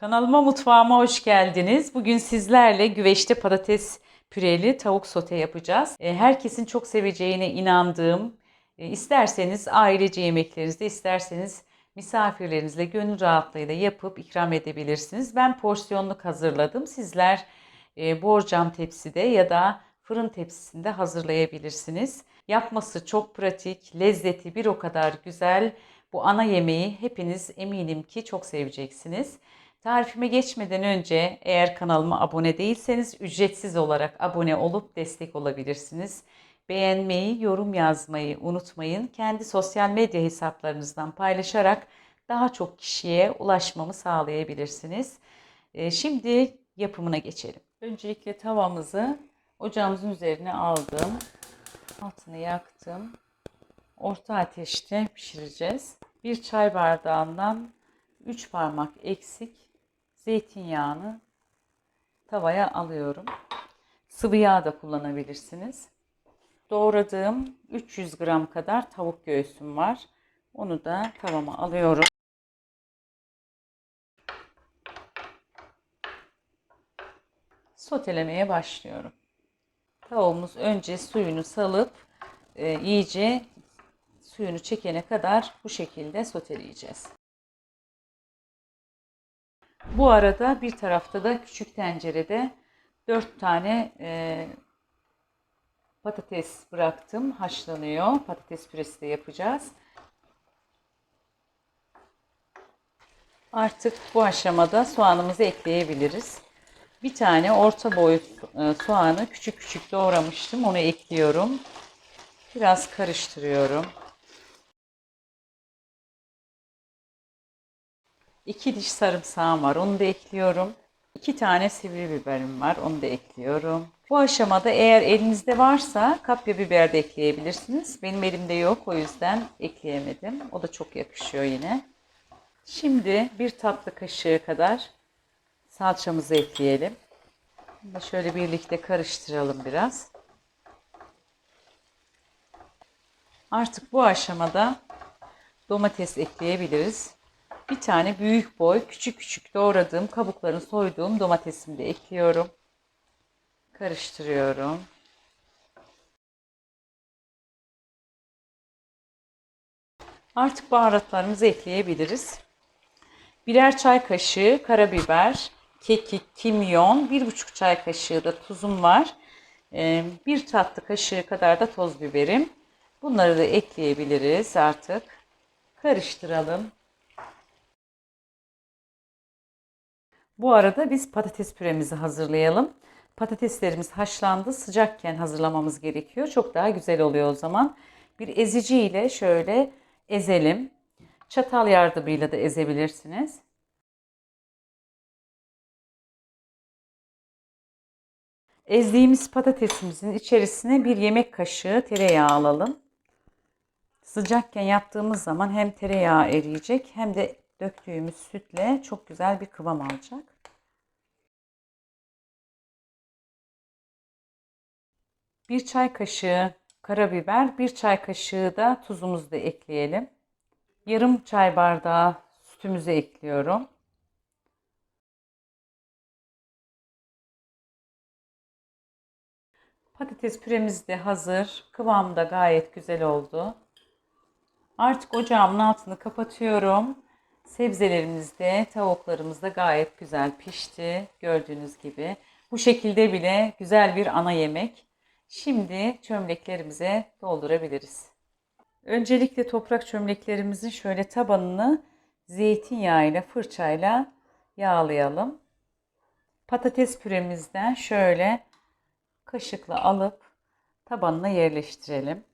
Kanalıma mutfağıma hoş geldiniz. Bugün sizlerle güveçte patates püreli tavuk sote yapacağız. E, Herkesin çok seveceğine inandığım, e, isterseniz ailece yemeklerinizde, isterseniz misafirlerinizle gönül rahatlığıyla yapıp ikram edebilirsiniz. Ben porsiyonluk hazırladım. Sizler e, borcam tepside ya da fırın tepsisinde hazırlayabilirsiniz. Yapması çok pratik, lezzeti bir o kadar güzel. Bu ana yemeği hepiniz eminim ki çok seveceksiniz. Tarifime geçmeden önce eğer kanalıma abone değilseniz ücretsiz olarak abone olup destek olabilirsiniz. Beğenmeyi, yorum yazmayı unutmayın. Kendi sosyal medya hesaplarınızdan paylaşarak daha çok kişiye ulaşmamı sağlayabilirsiniz. Ee, Şimdi yapımına geçelim. Öncelikle tavamızı ocağımızın üzerine aldım. Altını yaktım. Orta ateşte pişireceğiz. Bir çay bardağından 3 parmak eksik zeytinyağını tavaya alıyorum. Sıvı yağ da kullanabilirsiniz. Doğradığım 300 gram kadar tavuk göğsüm var. Onu da tavama alıyorum. Sotelemeye başlıyorum. Tavuğumuz önce suyunu salıp e, iyice suyunu çekene kadar bu şekilde soteleyeceğiz. Bu arada bir tarafta da küçük tencerede 4 tane e, patates bıraktım. Haşlanıyor. Patates püresi de yapacağız. Artık bu aşamada soğanımızı ekleyebiliriz. Bir tane orta boy e, soğanı küçük küçük doğramıştım. Onu ekliyorum. Biraz karıştırıyorum. 2 diş sarımsağım var. Onu da ekliyorum. 2 tane sivri biberim var. Onu da ekliyorum. Bu aşamada eğer elinizde varsa kapya biber de ekleyebilirsiniz. Benim elimde yok. O yüzden ekleyemedim. O da çok yakışıyor yine. Şimdi bir tatlı kaşığı kadar salçamızı ekleyelim. Bunu da şöyle birlikte karıştıralım biraz. Artık bu aşamada domates ekleyebiliriz. Bir tane büyük boy küçük küçük doğradığım kabuklarını soyduğum domatesimi de ekliyorum. Karıştırıyorum. Artık baharatlarımızı ekleyebiliriz. Birer çay kaşığı karabiber, kekik, kimyon, bir buçuk çay kaşığı da tuzum var. Ee, Bir tatlı kaşığı kadar da toz biberim. Bunları da ekleyebiliriz artık. Karıştıralım. Bu arada biz patates püremizi hazırlayalım. Patateslerimiz haşlandı. Sıcakken hazırlamamız gerekiyor. Çok daha güzel oluyor o zaman. Bir ezici ile şöyle ezelim. Çatal yardımıyla da ezebilirsiniz. Ezdiğimiz patatesimizin içerisine bir yemek kaşığı tereyağı alalım. Sıcakken yaptığımız zaman hem tereyağı eriyecek hem de döktüğümüz sütle çok güzel bir kıvam alacak. Bir çay kaşığı karabiber, bir çay kaşığı da tuzumuzu da ekleyelim. Yarım çay bardağı sütümüzü ekliyorum. Patates püremiz de hazır. Kıvamı da gayet güzel oldu. Artık ocağımın altını kapatıyorum. Sebzelerimiz de tavuklarımız da gayet güzel pişti. Gördüğünüz gibi. Bu şekilde bile güzel bir ana yemek. Şimdi çömleklerimize doldurabiliriz. Öncelikle toprak çömleklerimizin şöyle tabanını zeytinyağıyla fırçayla yağlayalım. Patates püremizden şöyle kaşıkla alıp tabanına yerleştirelim.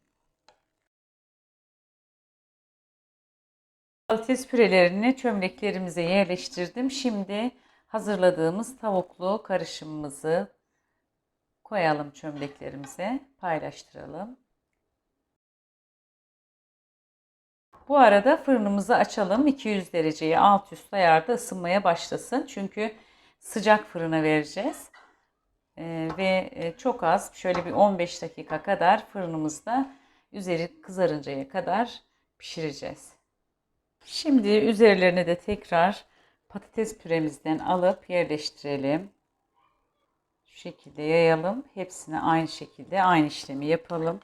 Patates pürelerini çömleklerimize yerleştirdim. Şimdi hazırladığımız tavuklu karışımımızı koyalım çömleklerimize, paylaştıralım. Bu arada fırınımızı açalım. 200 dereceye alt üst ayarda ısınmaya başlasın. Çünkü sıcak fırına vereceğiz. Ee, ve e, çok az şöyle bir 15 dakika kadar fırınımızda üzeri kızarıncaya kadar pişireceğiz. Şimdi üzerlerine de tekrar Patates püremizden alıp yerleştirelim. Şu şekilde yayalım. Hepsine aynı şekilde aynı işlemi yapalım.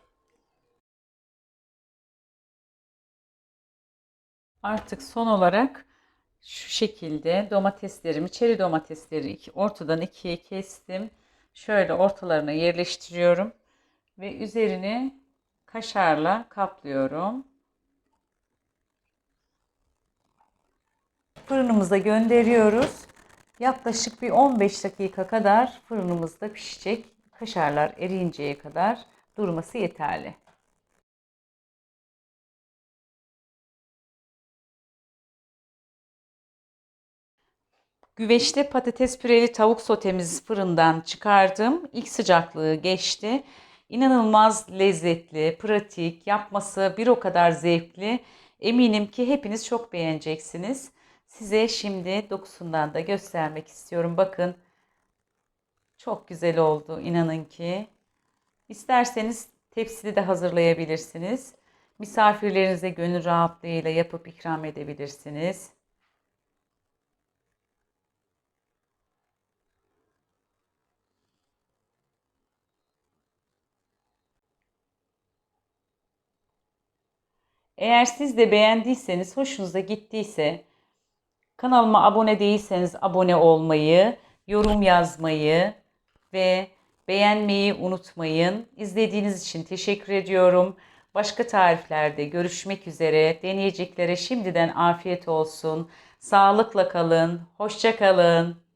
Artık son olarak şu şekilde domateslerimi, çeri domatesleri ortadan ikiye kestim. Şöyle ortalarına yerleştiriyorum ve üzerini kaşarla kaplıyorum. Fırınımıza gönderiyoruz. Yaklaşık bir 15 dakika kadar fırınımızda pişecek. Kaşarlar eriyinceye kadar durması yeterli. Güveçte patates püreli tavuk sotemizi fırından çıkardım. İlk sıcaklığı geçti. İnanılmaz lezzetli, pratik, yapması bir o kadar zevkli. Eminim ki hepiniz çok beğeneceksiniz. Size şimdi dokusundan da göstermek istiyorum. Bakın çok güzel oldu inanın ki. İsterseniz tepside de hazırlayabilirsiniz. Misafirlerinize gönül rahatlığıyla yapıp ikram edebilirsiniz. Eğer siz de beğendiyseniz, hoşunuza gittiyse kanalıma abone değilseniz abone olmayı, yorum yazmayı ve beğenmeyi unutmayın. İzlediğiniz için teşekkür ediyorum. Başka tariflerde görüşmek üzere. Deneyeceklere şimdiden afiyet olsun. Sağlıkla kalın. Hoşça kalın.